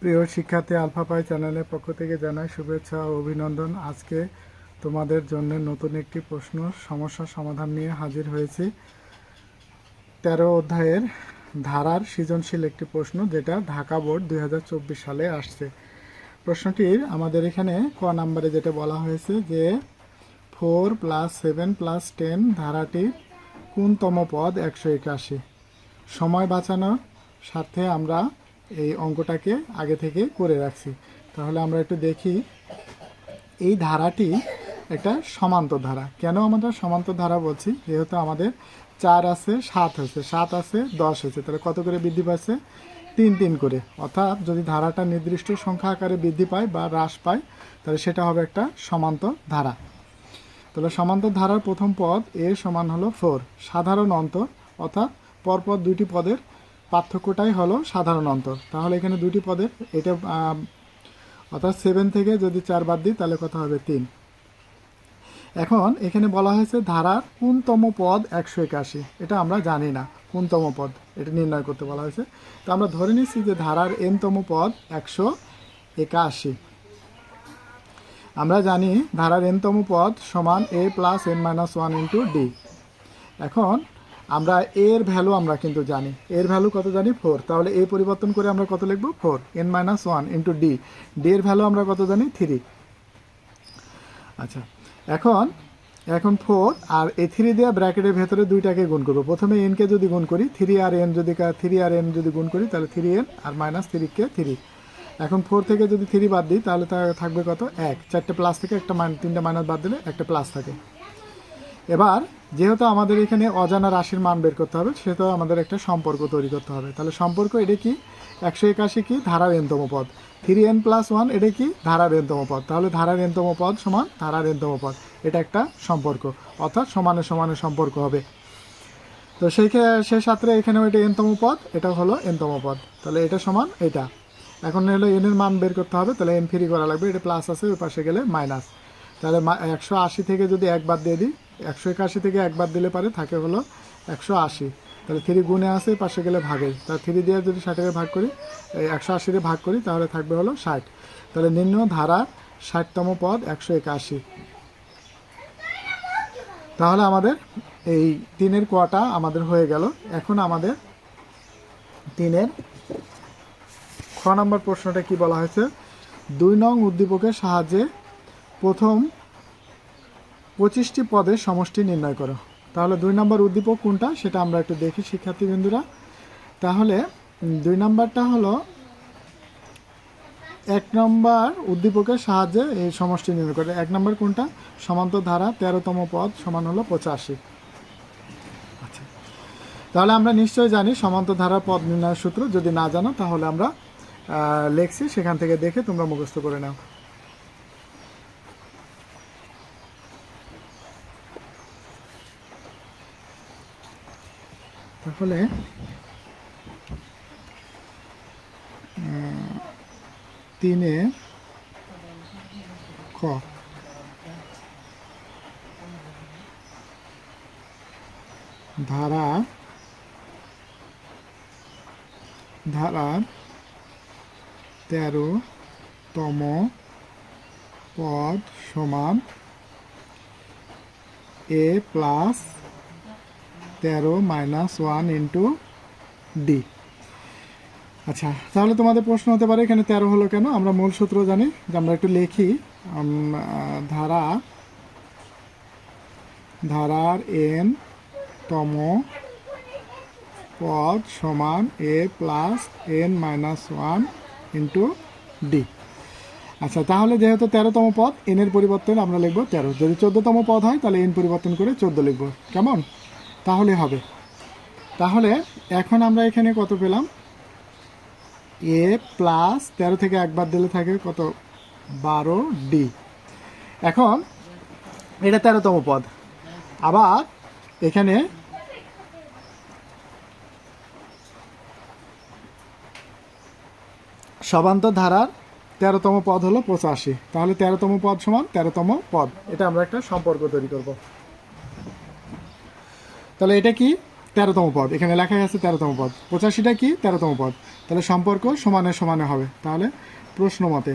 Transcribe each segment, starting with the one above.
প্রিয় শিক্ষার্থী আলফা পাই চ্যানেলের পক্ষ থেকে জানাই শুভেচ্ছা ও অভিনন্দন। আজকে তোমাদের জন্য নতুন একটি প্রশ্ন সমস্যার সমাধান নিয়ে হাজির হয়েছি। তেরো অধ্যায়ের ধারার সৃজনশীল একটি প্রশ্ন যেটা ঢাকা বোর্ড দু হাজার চব্বিশ সালে আসছে। প্রশ্নটির আমাদের এখানে ক নাম্বারে যেটা বলা হয়েছে যে four plus seven plus ten ধারাটির কোনতম পদ? একশো একাশি। সময় বাঁচানোর স্বার্থে আমরা এই অঙ্কটাকে আগে থেকে করে রাখছি। তাহলে আমরা একটু দেখি, এই ধারাটি একটা সমান্তর ধারা। কেন আমরা সমান্তর ধারা বলছি? যেহেতু আমাদের চার আছে, সাত হয়েছে সাত আছে, দশ হয়েছে তাহলে কত করে বৃদ্ধি পাচ্ছে? তিন তিন করে। অর্থাৎ যদি ধারাটা নির্দিষ্ট সংখ্যা আকারে বৃদ্ধি পায় বা হ্রাস পায়, তাহলে সেটা হবে একটা সমান্তর ধারা। তাহলে সমান্তর ধারার প্রথম পদ এ সমান হলো ফোর। সাধারণ অন্তর, অর্থাৎ পরপর দুইটি পদের পার্থক্যটাই হলো সাধারণ অন্তর। তাহলে এখানে দুটি পদের, এটা অর্থাৎ সেভেন থেকে যদি চার বাদ দিই, তাহলে কথা হবে? তিন। এখন এখানে বলা হয়েছে ধারার কোনতম পদ একশো একাশি। এটা আমরা জানি না, কোনতম পদ। এটা নির্ণয় করতে বলা হয়েছে। তো আমরা ধরে নিচ্ছি যে ধারার এনতম পদ একশো একাশি। আমরা জানি ধারার এনতম পদ সমান A plus N minus one into D এখন আমরা এর ভ্যালু আমরা কিন্তু জানি। এর ভ্যালু কত জানি? ফোর তাহলে এ পরিবর্তন করে আমরা কত লিখব? Four N minus one into D D এর ভ্যালু আমরা কত জানি? থ্রি আচ্ছা এখন এখন ফোর আর এই থ্রি দেওয়া ব্র্যাকেটের ভেতরে দুইটাকে গুণ করব। প্রথমে এনকে যদি গুণ করি থ্রি আর এন যদি থ্রি আর এন যদি গুণ করি, তাহলে থ্রি এন আর মাইনাস থ্রিকে থ্রি এখন ফোর থেকে যদি থ্রি বাদ দিই, তাহলে তা থাকবে কত? এক। চারটে প্লাস থেকে একটা মাইন তিনটে মাইনাস বাদ দিলে একটা প্লাস থাকে। এবার যেহেতু আমাদের এখানে অজানা রাশির মান বের করতে হবে, সেহেতু আমাদের একটা সম্পর্ক তৈরি করতে হবে। তাহলে সম্পর্ক এটা কি? একশো একাশি কি? ধারার এনতম পদ। থ্রি এন প্লাস ওয়ান এটা কি? ধারার এনতম পদ। তাহলে ধারার এনতম পদ সমান ধারার এনতম পদ। এটা একটা সম্পর্ক, অর্থাৎ সমানে সমানে সম্পর্ক হবে। তো সেই সে সাথে এখানেও এটা এনতম পদ এটা হলো এনতম পদ। তাহলে এটা সমান এটা। এখন হলো এনের মান বের করতে হবে, তাহলে এন ফ্রি করা লাগবে, এটা প্লাস আছে, ওই পাশে গেলে মাইনাস তাহলে একশো আশি থেকে যদি একবার দিয়ে দিই একশো একাশি থেকে একবার দিলে পারে, থাকে হলো একশো আশি। তাহলে থ্রি গুণে আসে, পাশে গেলে ভাগে তাহলে থ্রি দিয়ে যদি ষাটের ভাগ করি একশো আশিরে ভাগ করি, তাহলে থাকবে হলো ষাট। তাহলে নিম্ন ধারা ষাটতম পদ একশো একাশি। তাহলে আমাদের এই তিনের কোয়াটা আমাদের হয়ে গেল। এখন আমাদের তিনের খ নম্বর প্রশ্নটা কি বলা হয়েছে? দুই নং উদ্দীপকের সাহায্যে প্রথম পঁচিশটি পদের সমষ্টি নির্ণয় করো। তাহলে দুই নম্বর উদ্দীপক কোনটা? সেটা আমরা একটু দেখি শিক্ষার্থীবৃন্দুরা তাহলে দুই নম্বরটা হলো এক নম্বর উদ্দীপকের সাহায্যে এই সমষ্টি নির্ণয় করে। এক নম্বর কোনটা? সমান্তর ধারা তেরোতম পদ সমান হলো পঁচাশি। আচ্ছা। তাহলে আমরা নিশ্চয়ই জানি সমান্তর ধারা পদ নির্ণয়ের সূত্র। যদি না জানো, তাহলে আমরা লেখছি, সেখান থেকে দেখে তোমরা মুখস্থ করে নাও। উম, তিনে খ। ধারা ধারার তেরোতম পদ সমান এ প্লাস তেরো মাইনাস ওয়ান ইন্টু ডি আচ্ছা তাহলে তোমাদের প্রশ্ন হতে পারে, এখানে তেরো হলো কেন? আমরা মূল সূত্র জানি, যে আমরা একটু লিখি। ধারা, ধারার এন তম পদ সমান A plus N minus one into D আচ্ছা তাহলে যেহেতু তেরোতম পদ এন এর পরিবর্তন আমরা লিখব তেরো। যদি চোদ্দতম পদ হয়, তাহলে এন পরিবর্তন করে চোদ্দ লিখব। কেমন? তাহলে হবে। তাহলে এখন আমরা এখানে কত পেলাম? এ প্লাস তেরো থেকে একবার দিলে থাকে কত? বারো ডি। এখন এটা তেরোতম পদ। আবার এখানে সবান্তর ধারার তেরোতম পদ হলো পঁচাশি। তাহলে তেরোতম পদ সমান তেরোতম পদ। এটা আমরা একটা সম্পর্ক তৈরি করব। তাহলে এটা কি? তেরোতম পদ। এখানে লেখাই আছে তেরোতম পদ। পঁচাশিটা কি? তেরোতম পদ। তাহলে সম্পর্ক সমানে সমানে হবে। তাহলে প্রশ্ন মতে।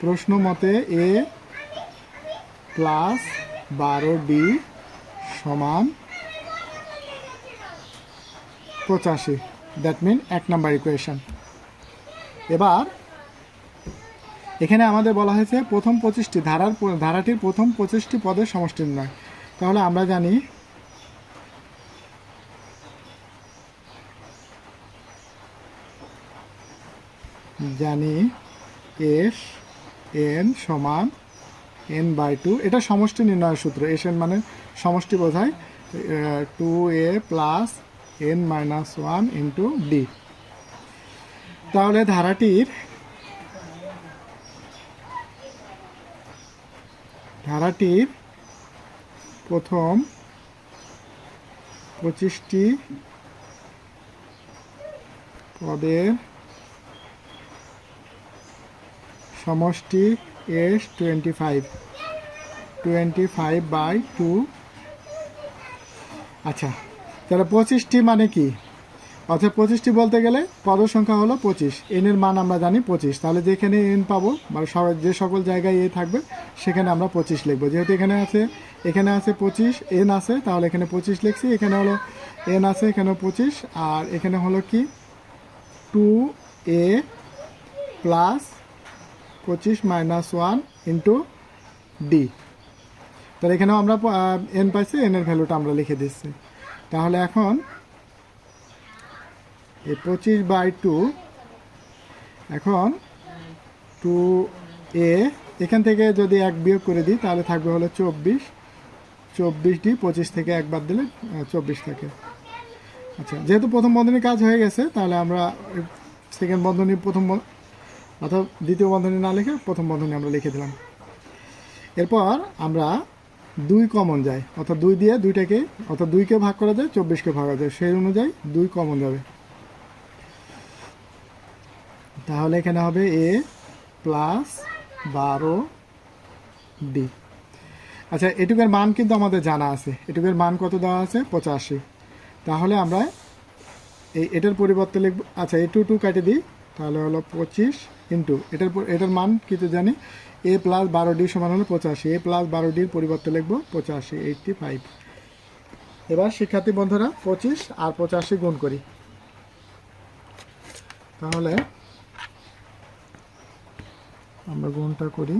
প্রশ্ন মতে এ প্লাস বারো ডি সমান পঁচাশি। দ্যাট মিন এক নাম্বার ইকুয়েশন এবার এখানে আমাদের বলা হয়েছে প্রথম পঁচিশটি ধারার ধারাটির প্রথম পঁচিশটি পদের সমষ্টি নয়। তাহলে আমরা জানি জানি এস এন সমান এন বাই টু। এটা সমষ্টি নির্ণয়ের সূত্র। এস এন মানে সমষ্টি বোঝায় two A plus N minus one into D. তাহলে ধারাটির ধারাটির প্রথম পঁচিশটি পদের সমষ্টি S twenty five twenty five by two. আচ্ছা তাহলে পঁচিশটি মানে কি? অর্থাৎ পঁচিশটি বলতে গেলে পদ সংখ্যা হলো পঁচিশ। এনের মান আমরা জানি পঁচিশ। তাহলে যেখানে এন পাবো মানে যে সকল জায়গায় এ থাকবে সেখানে আমরা পঁচিশ লিখব। যেহেতু এখানে আছে এখানে আছে পঁচিশ, এন আছে, তাহলে এখানে পঁচিশ লিখছি, এখানে হলো এন আছে, এখানে পঁচিশ, আর এখানে হলো কি? টু এ প্লাস পঁচিশ মাইনাস ওয়ান ইন্টু ডি। তাহলে এখানেও আমরা এন পাইছি, এন এর ভ্যালুটা আমরা লিখে দিচ্ছি। তাহলে এখন এই পঁচিশ বাই টু, এখন টু এ এখান থেকে যদি এক বিয়োগ করে দিই, তাহলে থাকবে হলো চব্বিশ। চব্বিশ ডি পঁচিশ থেকে একবার দিলে চব্বিশ থাকে। আচ্ছা যেহেতু প্রথম বন্ধনী কাজ হয়ে গেছে, তাহলে আমরা সেকেন্ড বন্ধনী প্রথম অর্থাৎ দ্বিতীয় বন্ধনী না লিখে প্রথম বন্ধনী আমরা লিখে দিলাম। এরপর আমরা দুই কমন যায়, অর্থাৎ দুই দিয়ে দুইটাকে, অর্থাৎ দুইকে ভাগ করা যায়, চব্বিশকে ভাগ করা যায়। সেই অনুযায়ী দুই কমন যাবে। তাহলে এখানে হবে এ প্লাস বারো ডি আচ্ছা এটুকের মান কিন্তু আমাদের জানা আছে। এটুকের মান কত দেওয়া আছে? পঁচাশি। তাহলে আমরা এই এটার পরিবর্তে লিখব আচ্ছা এই টু টু কাটে দিই, তাহলে হলো পঁচিশ ইন্টু এটার এটার মান কিন্তু জানি? এ প্লাস বারো ডি সমান হলো পঁচাশি। এ প্লাস বারো ডির পরিবর্তে লিখব পঁচাশি এইটটি ফাইভ এবার শিক্ষার্থী বন্ধুরা, পঁচিশ আর পঁচাশি গুণ করি। তাহলে আমরা গুণটা করি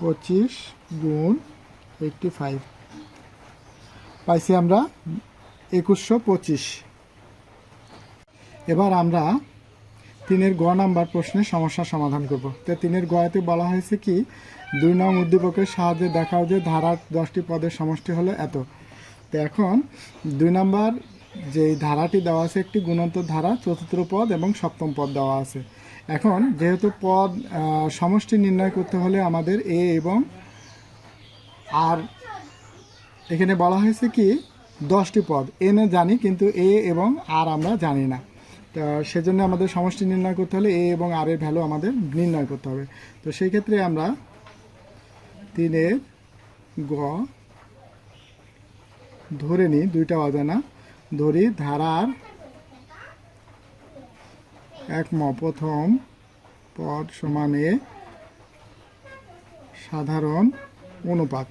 পঁচিশ গুণ এইটটি ফাইভ। পাইছি আমরা একুশশো পঁচিশ। এবার আমরা তিনের গ নাম্বার প্রশ্নের সমস্যার সমাধান করব। তো তিনের গয়াতে বলা হয়েছে কি, দুই নং উদ্দীপকের সাহায্যে দেখাও যে ধারার দশটি পদের সমষ্টি হলো এত। তো এখন দুই নাম্বার যে ধারাটি দেওয়া আছে একটি গুণন্তর ধারা, চতুর্থ পদ এবং সপ্তম পদ দেওয়া আছে। এখন যেহেতু পদ সমষ্টি নির্ণয় করতে হলে আমাদের এ এবং আর এখানে বলা হয়েছে কি, দশটি পদ। এনে জানি, কিন্তু এ এবং আর আমরা জানি না। তো সেজন্য আমাদের সমষ্টি নির্ণয় করতে হলে এ এবং আর এর ভ্যালু আমাদের নির্ণয় করতে হবে। তো সেই ক্ষেত্রে আমরা তিনের গ ধরে নিই, দুইটা অজানা, ধরি ধারার এক ম প্রথম পদ সমান সাধারণ অনুপাত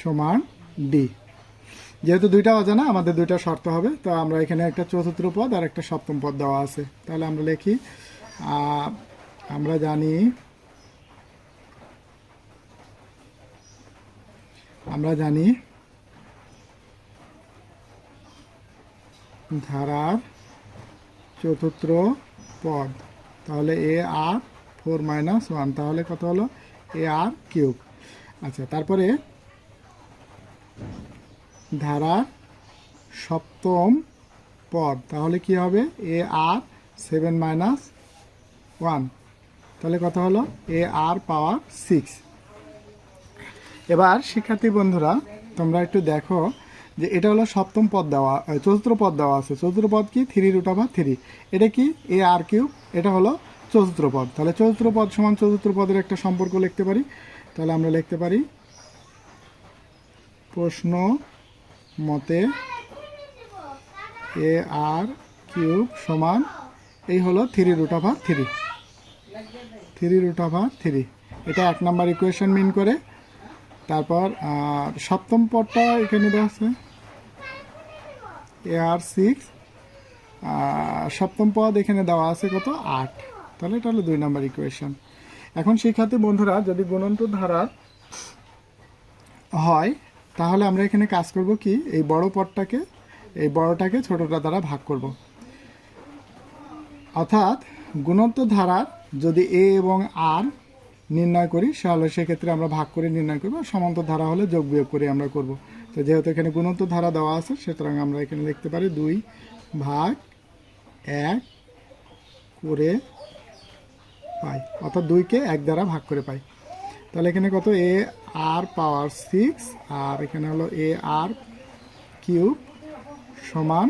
সমান ডি যেহেতু দুইটা অজানা, আমাদের দুইটা শর্ত হবে, তো আমরা এখানে একটা চতুর্থ পদ আর একটা সপ্তম পদ দেওয়া আছে। তাহলে আমরা লিখি আমরা জানি আমরা জানি ধারার চতুর্থ পদ। তাহলে A R four minus one. তাহলে কত হলো? A R cube. আচ্ছা তারপরে ধারার সপ্তম পদ। তাহলে কি হবে? A R seven minus one. তাহলে কত হলো? A R power six. এবার শিক্ষার্থী বন্ধুরা, তোমরা একটু দেখো যে এটা হলো সপ্তম পদ দেওয়া চতুর্থ পদ দেওয়া আছে। চতুর্থ পদ কি? থ্রি রুট ওভার থ্রি এটা কি? এ আর কিউব এটা হলো চতুর্থ পদ। তাহলে চতুর্থ পদ সমান চতুর্থ পদের একটা সম্পর্ক লিখতে পারি। তাহলে আমরা লিখতে পারি, প্রশ্ন মতে এ আর কিউব সমান, এই হলো three root over three three root over three এটা এক নাম্বার ইকুয়েশন মিন করে। তারপর সপ্তম পদটা এখানে দেওয়া আছে। আর সিক্স সপ্তম পদ এখানে দেওয়া আছে কত? আট। তাহলে এটা হলো দুই নাম্বার ইকুয়েশন এখন শিক্ষার্থী বন্ধুরা, যদি গুণন্ত ধারা হয়, তাহলে আমরা এখানে কাজ করব কি? এই বড় পদটাকে, এই বড়টাকে ছোটটা দ্বারা ভাগ করব। অর্থাৎ গুণন্ত ধারার যদি এ এবং আর নির্ণয় করি, তাহলে সেক্ষেত্রে আমরা ভাগ করে নির্ণয় করব সমান্তর ধারা হলে যোগ বিয়োগ করে আমরা করব। তো যেহেতু এখানে গুণন্ত ধারা দেওয়া আছে, সুতরাং আমরা এখানে লিখতে পারি দুই ভাগ এক করে পাই, অর্থাৎ দুইকে এক দ্বারা ভাগ করে পাই। তাহলে এখানে কত? এ আর পাওয়ার সিক্স, আর এখানে হলো এ আর কিউব সমান,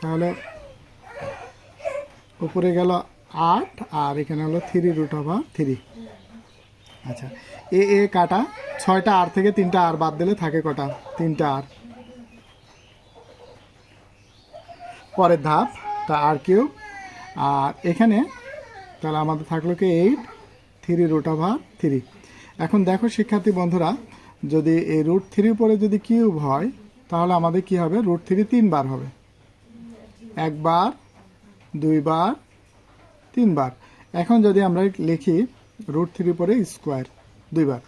তাহলে উপরে গেল আট, আর এখানে হলো থ্রি রুট ওভার থ্রি। আচ্ছা। এ এ, কাটা। ছয়টা আর থেকে তিনটা আর বাদ দিলে থাকে কটা? তিনটা আর। পরের ধাপ, তা আর কিউব। আর এখানে, তাহলে আমাদের থাকল কি eight? Three root over three. এখন দেখো শিক্ষার্থী বন্ধুরা, যদি এই রুট থ্রির পরে যদি কিউব হয়, তাহলে আমাদের কি হবে? রুট থ্রি তিনবার হবে। একবার, দুইবার, তিনবার। এখন যদি আমরা লিখি রুট থ্রি পরে স্কোয়ার দুইবার।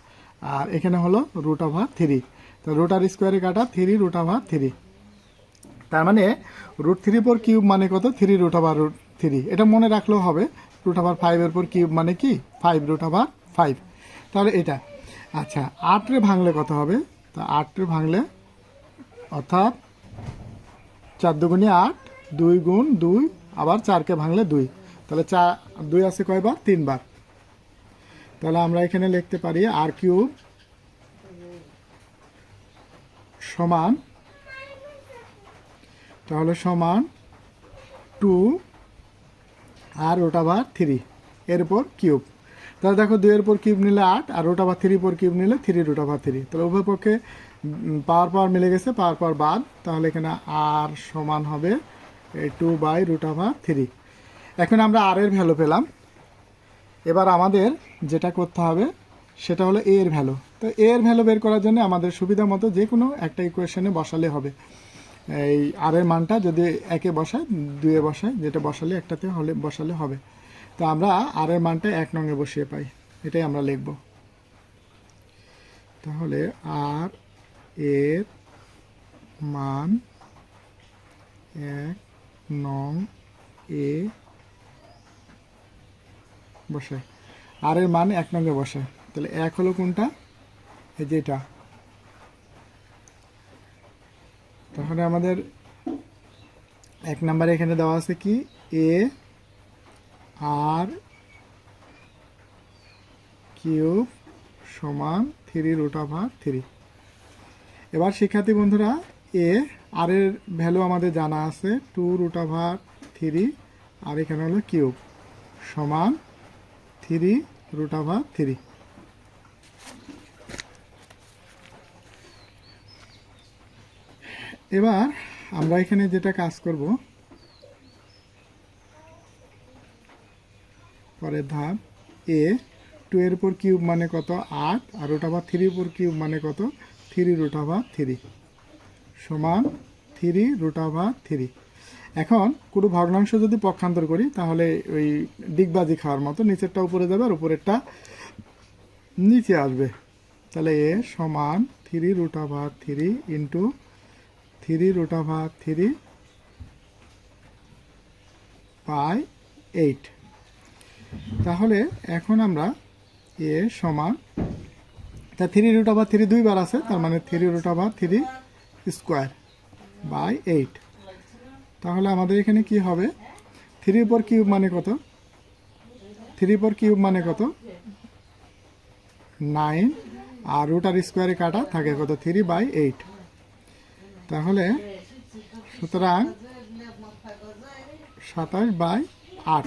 আর এখানে হলো রুট ওভার থ্রি তো রুট আর স্কোয়ারে কাটা থ্রি রুট ওভার থ্রি তার মানে রুট থ্রি পর কিউব মানে কত? Three root over root three এটা মনে রাখলেও হবে। রুট ওভার ফাইভের পর কিউব মানে কি? ফাইভ রুট ওভার ফাইভ তাহলে এটা। আচ্ছা আটরে ভাঙলে কত হবে? তা আটরে ভাঙলে অর্থাৎ চার দুগুণে আট, দুই গুণ দুই, আবার চারকে ভাঙলে দুই। তাহলে চার, দুই আছে কয়বার? তিনবার। তাহলে আমরা এখানে লিখতে পারি আর কিউব সমান, তাহলে সমান টু আর ওটা বার থ্রি, এর উপর কিউব। তাহলে দেখো দুইয়ের উপর কিউব নিলে আট, আর ওটা বার থ্রির উপর কিউব নিলে থ্রি রুটা ভার থ্রি। তাহলে উভয় পক্ষে পাওয়ার পাওয়ার মিলে গেছে, পাওয়ার পাওয়ার বাদ। তাহলে এখানে আর সমান হবে টু বাই রুটা থ্রি এখন আমরা আর এর ভ্যালু পেলাম। এবার আমাদের যেটা করতে হবে, সেটা হলো এ এর ভ্যালু তো এ এর ভ্যালু বের করার জন্য আমাদের সুবিধা মতো যে কোনো একটা ইকুয়েশনে বসালে হবে। এই আর এর মানটা যদি একে বসায় দুয়ে বসায়, যেটা বসালে একটাতে হলে, বসালে হবে। তো আমরা আর এর মানটা এক নঙে বসিয়ে পাই। এটাই আমরা লিখব। তাহলে আর এর মান এক নং এ বসে। আর এর মান এক নঙ্গে বসে। তাহলে এক হলো কোনটা? এই যেটা তাহলে আমাদের এক নাম্বারে এখানে দেওয়া আছে কি? এ আর কিউব সমান থ্রি রুট ওভার থ্রি এবার শিক্ষার্থী বন্ধুরা এ আর এর ভ্যালু আমাদের জানা আছে টু রুট ওভার থ্রি আর এখানে হলো কিউব সমান থ্রি, রুট ওভার থ্রি। এবার আমরা এখানে যেটা কাজ করব, পরের ধাপ, এ টু এর উপর কিউব মানে কত? আট, আর রুট ওভার থ্রির উপর কিউব মানে কত? থ্রি রুট ওভার থ্রি সমান থ্রি রুট ওভার থ্রি এখন কোনো ভগ্নাংশ যদি পক্ষান্তর করি, তাহলে ওই ডিগবাজি খাওয়ার মতো নিচেরটা উপরে যাবে আর উপরেরটা নিচে আসবে। তাহলে এ সমান three root over three into three root over three by eight. তাহলে এখন আমরা এ সমান, তা থ্রি রুট ওভার থ্রি দুইবার আছে, তার মানে three root over three square by eight. তাহলে আমাদের এখানে কি হবে? থ্রি পর কিউব মানে কত? থ্রি পর কিউব মানে কত? নাইন আর রুট আর স্কোয়ারে কাটা থাকে কত? থ্রি বাই এইট তাহলে সুতরাং সাতাশ বাই আট।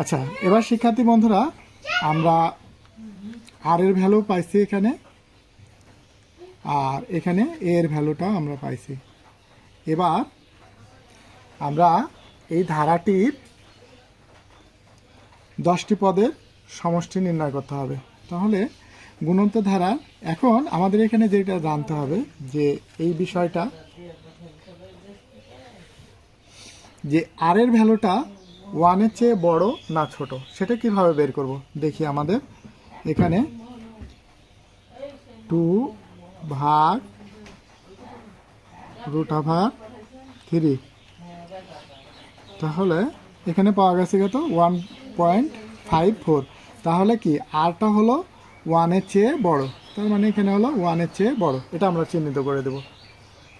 আচ্ছা এবার শিক্ষার্থী বন্ধুরা, আমরা আর এর ভ্যালু পাইছি এখানে। আর এখানে এর ভ্যালুটা আমরা পাইছি। এবার আমরা এই ধারাটির দশটি পদের সমষ্টি নির্ণয় করতে হবে। তাহলে গুণন্ত ধারা, এখন আমাদের এখানে যেটা জানতে হবে, যে এই বিষয়টা, যে আর এর ভ্যালুটা ওয়ানের চেয়ে বড় না ছোট, সেটা কীভাবে বের করব? দেখি আমাদের এখানে টু ভাগ, রুট ভাগ, থ্রি। তাহলে এখানে পাওয়া গেছে কত? ওয়ান পয়েন্ট ফাইভ ফোর তাহলে কি? আরটা হলো ওয়ানের চেয়ে বড়। তার মানে এখানে হলো ওয়ানের চেয়ে বড়। এটা আমরা চিহ্নিত করে দেব।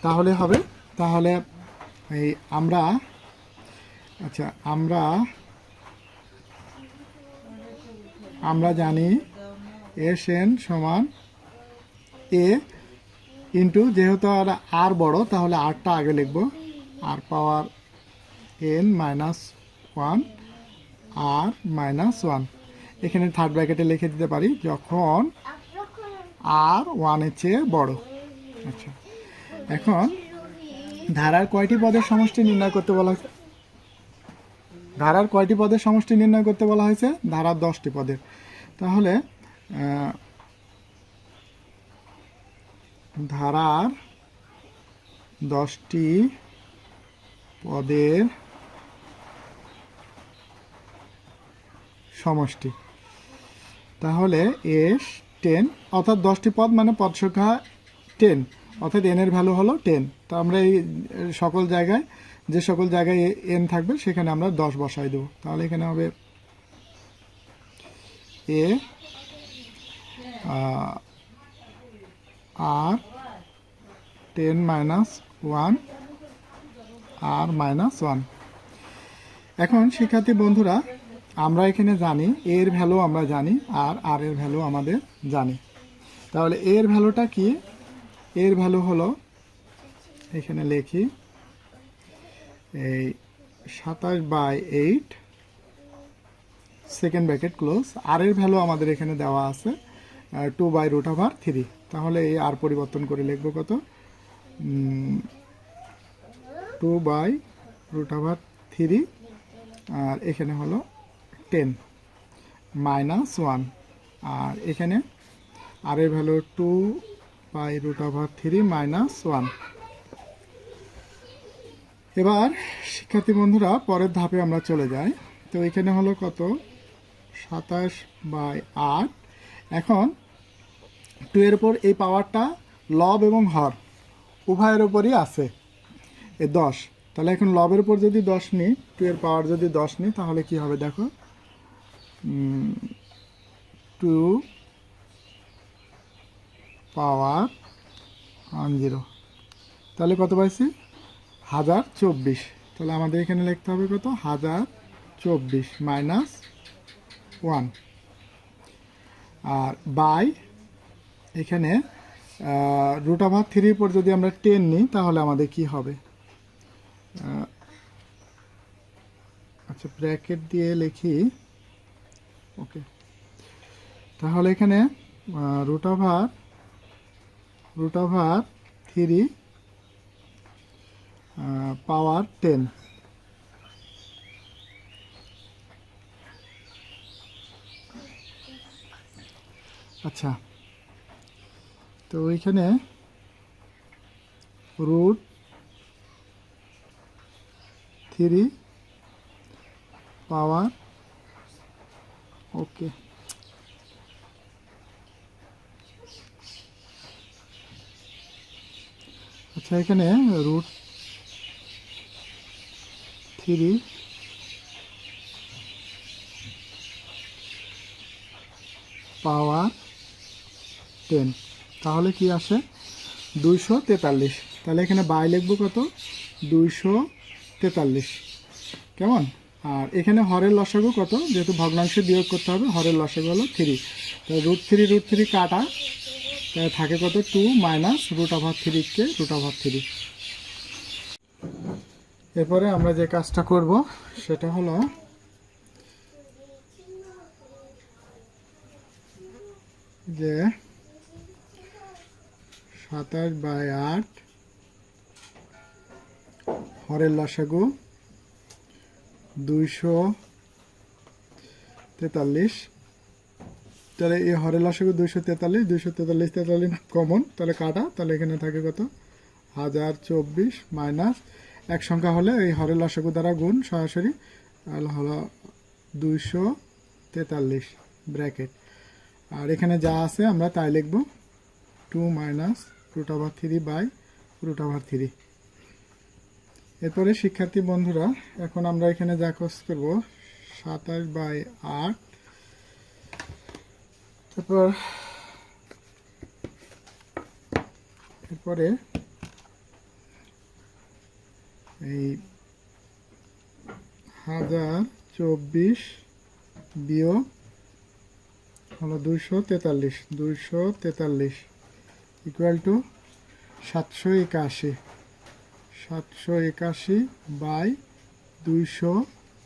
তাহলে হবে, তাহলে এই আমরা আচ্ছা আমরা আমরা জানি এস এন সমান এ ইন্টু, যেহেতু আর আর বড়, তাহলে আরটা আগে লিখব। R power N minus one, R minus one. এখানে থার্ড ব্র্যাকেটে লিখে দিতে পারি, যখন আর ওয়ানের চেয়ে বড়। আচ্ছা। এখন ধারার কয়টি পদের সমষ্টি নির্ণয় করতে বলা হয়েছে? ধারার কয়টি পদের সমষ্টি নির্ণয় করতে বলা হয়েছে? ধারার দশটি পদের। তাহলে ধারার দশটি পদের সমষ্টি। তাহলে এস টেন, অর্থাৎ দশটি পদ মানে পদ সংখ্যা টেন, অর্থাৎ এন এর ভ্যালু হলো টেন। তো আমরা এই সকল জায়গায়, যে সকল জায়গায় এন থাকবে, সেখানে আমরা দশ বসাই দেবো। তাহলে এখানে হবে A R ten minus one R minus one এখন শিক্ষার্থী বন্ধুরা, আমরা এখানে জানি এর ভ্যালু আমরা জানি, আর আর এর ভ্যালু আমাদের জানি। তাহলে এর ভ্যালুটা কি? এর ভ্যালু হলো, এখানে লেখি, এই সাতাশ by eight second bracket close R এর ভ্যালু আমাদের এখানে দেওয়া আছে two by root over three তাহলে এই আর পরিবর্তন করে লিখব কত? Two by root over three R এখানে হলো টেন মাইনাস ওয়ান আর এখানে আর এর value two by root over three minus one এবার, শিক্ষার্থী বন্ধুরা, পরের ধাপে আমরা চলে যাই। তো এখানে হলো কত? সাতাশ বাই আট। এখন টু এর উপর এই পাওয়ারটা লব এবং হর উভয়ের উপরই আছে। এ দশ। তাহলে এখন লবের উপর যদি দশ নিই, টু এর পাওয়ার যদি দশ নিই, তাহলে কি হবে দেখো? টু পাওয়ার ওয়ান জিরো তাহলে কত পাইছি? হাজার চব্বিশ। তাহলে আমাদের এখানে লিখতে হবে কত? হাজার চব্বিশ মাইনাস ওয়ান আর বাই এখানে রুট ওভার থ্রির পর যদি আমরা টেন নিই, তাহলে আমাদের কি হবে? আচ্ছা ব্র্যাকেট দিয়ে লিখি। ওকে তাহলে এখানে root over root over three power ten আচ্ছা তো ওইখানে রুট থ্রি পাওয়ার ওকে আচ্ছা এখানে রুট থ্রি পাওয়ার টেন তাহলে কি আসে? দুইশো তেতাল্লিশ। তাহলে এখানে বাই লিখব কত? দুইশো তেতাল্লিশ। কেমন? আর এখানে হরের লসাগু কত? যেহেতু ভগ্নাংশে বিয়োগ করতে হবে, হরের লসাগু হলো থ্রি। তাহলে রুট থ্রি রুট থ্রি কাটা? তাহলে থাকে কত? টু মাইনাস রুট থ্রি কে? Root over three. এরপরে আমরা যে কাজটা করব, সেটা হলো যে সাতাশ বাই আট, হরের লসাগু, দুইশো তেতাল্লিশ। তাহলে এই হরের লসাগু দুইশো তেতাল্লিশ দুইশো তেতাল্লিশ তেতাল্লিশ কমন তাহলে কাটা, তাহলে এখানে থাকে কত? হাজার চব্বিশ মাইনাস এক সংখ্যা হলে এই হরের লসাগু দ্বারা গুণ সরাসরি হলো দুইশো তেতাল্লিশ ব্র্যাকেট আর এখানে যা আছে আমরা তাই লিখব two minus root over three by root over three এরপরে শিক্ষার্থী বন্ধুরা, এখন আমরা এখানে যা কাজ করব, সাতাশ বাই আট। তারপর, এরপরে এই হাজার চব্বিশ বিয়োগ হলো দুইশো তেতাল্লিশ দুইশো তেতাল্লিশ। ইকুয়াল টু সাতশো একাশি। সাতশো একাশি বাই দুইশো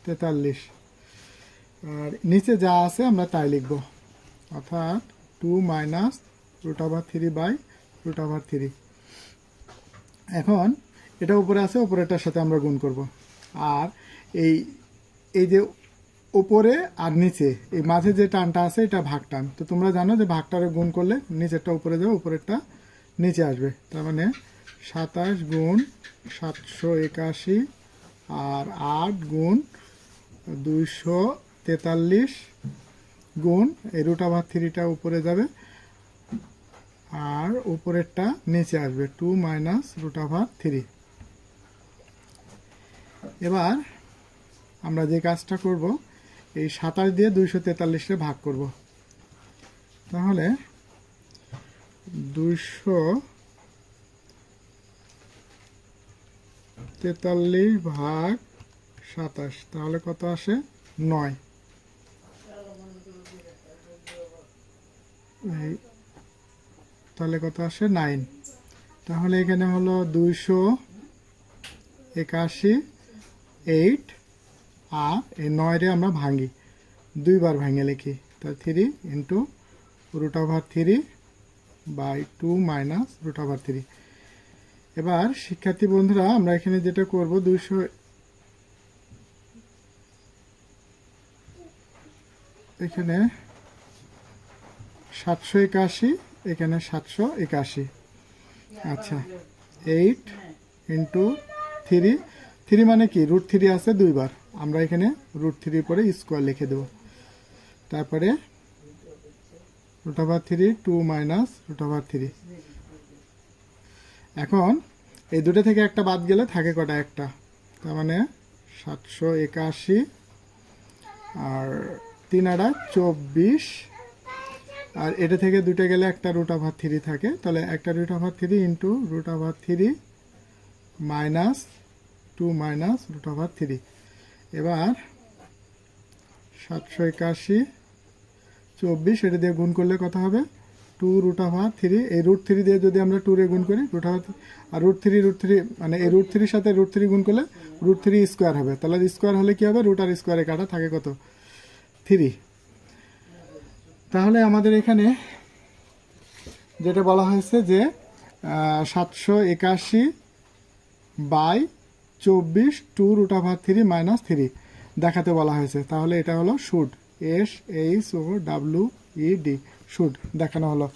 তেতাল্লিশ। আর নিচে যা আছে আমরা তাই লিখব। অর্থাৎ two minus root over three by root over three. এখন এটা উপরে আছে উপরেটার সাথে আমরা গুণ করব। আর এই এই যে উপরে আর নিচে, এই মাঝে যে টানটা আছে এটা ভাগ টান তো তোমরা জানো যে ভাগটারে গুণ করলে নিচেরটা উপরে যাবে, উপরেরটা নিচে আসবে। তার মানে সাতাশ গুণ সাতশো একাশি আর আট গুণ দুইশো তেতাল্লিশ গুণ, এই রুট আবার থ্রিটা উপরে যাবে। আর উপরেরটা নিচে আসবে টু মাইনাস রুট থ্রি এবার আমরা যে কাজটা করব, এই সাতাশ দিয়ে দুইশো তেতাল্লিশে ভাগ করব। তাহলে দুইশো তেতাল্লিশ ভাগ সাতাশ। তাহলে কত আসে? নয়। তাহলে কত আসে? নাইন। তাহলে এখানে হলো দুইশো একাশি, এইট আর এই নয়রে আমরা ভাঙি। দুইবার ভাঙে লিখি। তা three into root over three by two minus root over three. এবার, শিক্ষার্থী বন্ধুরা, আমরা এখানে যেটা করব, দুইশো এখানে সাতশো একাশি, এখানে সাতশো একাশি। আচ্ছা এইট ইন্টু থ্রি। থ্রি মানে কি? রুট থ্রি আছে দুইবার। আমরা এখানে রুট থ্রি পরে স্কোয়ার লিখে দেব। তারপরে root over three two minus root over three এখন এই দুটো থেকে একটা বাদ গেলে থাকে কটা একটা? তার মানে সাতশো একাশি আর তিন আড়া চব্বিশ। আর এটা থেকে দুটো গেলে একটা রুট ওভার থ্রি থাকে। তাহলে একটা root over three into root over three minus two minus root over three এবার সাতশো একাশি চব্বিশ, এটা দিয়ে গুণ করলে কত হবে? টু রুট ওভার থ্রি এই রুট থ্রি দিয়ে যদি আমরা টুরে গুণ করি রুট আর রুট থ্রি রুট থ্রি মানে এই রুট থ্রির সাথে রুট থ্রি গুণ করলে রুট থ্রি স্কোয়ার হবে। তাহলে স্কোয়ার হলে কি হবে? রুট আর স্কোয়ারে কাটা থাকে কত? থ্রি তাহলে আমাদের এখানে যেটা বলা হয়েছে যে সাতশো একাশি বাই চব্বিশ two root over three minus three দেখাতে বলা হয়েছে। তাহলে এটা হলো should S H O W D should দেখানো হলো।